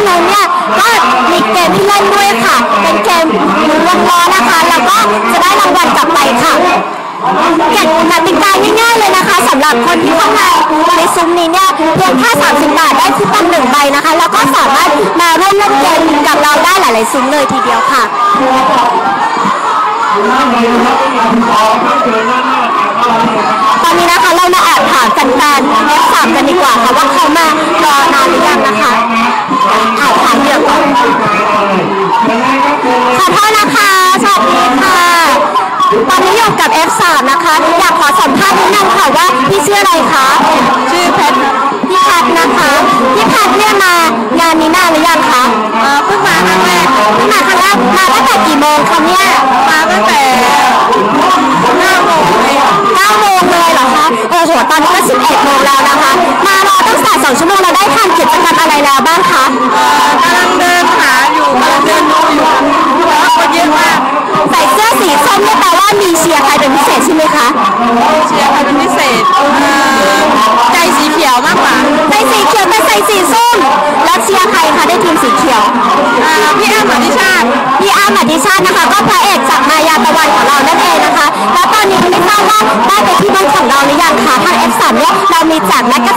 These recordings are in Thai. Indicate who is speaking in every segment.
Speaker 1: านนู้นเนี่ยก็มีเกมที่เล่นด้วยค่ะ เป็นเกมหมุนวงล้อนะคะ แล้วก็จะได้รางวัลกลับไปค่ะกติกาง่ายๆเลยนะคะสำหรับคนที่เข้ามาในซุ้มนี้เนี่ยเพียงแค่30 บาทได้คูปองหนึ่งใบนะคะ แล้วก็สามารถมาร่วมเล่นเกมกับเราได้หลายๆซุ้มเลยทีเดียวค่ะ กับ F3 นะคะ อยากขอสัมภาษณ์นิดนึงค่ะว่าพี่ชื่ออะไรคะ ชื่อเพชรพี่พัดนะคะพี่พัดเนี่ยมางานนี้นานหรือยังคะเพิ่งมาครั้งแรกเพิ่งมาครั้งแรกมาตั้งแต่กี่โมงคะเนี่ยมาตั้งแต่9โมงเลย9โมงเลยเหรอคะโอ้โหตอนนี้ก็11โมงแล้วนะคะ มารอ เชียร์ใครเป็นพิเศษใช่ไหมคะเชียร์ใครเป็นพิเศษใจสีเขียวมากกว่าใจสีเขียวแต่ใส่สีส้มแล้วเชียร์ใครคะในทีมสีเขียวพี่อ้ำอธิชาติพี่อ้ำอธิชาตินะคะ ก็พระเอกจากมายาตะวันของเรานั่นเองนะคะ แล้วตอนนี้ไม่ทราบว่าได้ไปที่บ้านของเราหรือยังคะทาง F3 เนี่ยเรามีแจกแมกกา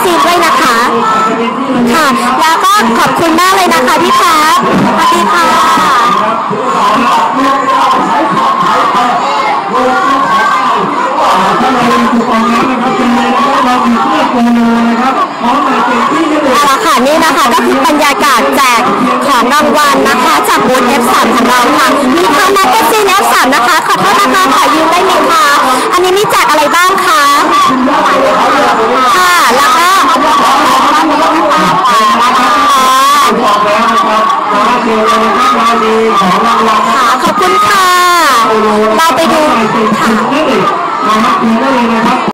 Speaker 2: ถ้าเราเป็นคูปองแล้วนะครับเป็นเลยนะครับเรามีเสื้อโปโลนะครับพร้อมกับเต็มที่ได้เลย
Speaker 1: เอาละค่ะนี่นะคะก็คือบรรยากาศแจกของรางวัลนะคะ จากบูธ F3 ของเราค่ะมีทั้งแมกกาซีน F3 นะคะขอโทษนะคะขอยืมได้ไหมคะอันนี้มีแจกอะไรบ้างคะค่ะแล้วก็
Speaker 2: บอกแล้วนะครับมาเจอเลยนะครับเรามีของรางวัล
Speaker 1: ค่ะขอบคุณค่ะ เราไปดู
Speaker 2: ใส่เลยนะครั บดูได้เลยนะครับ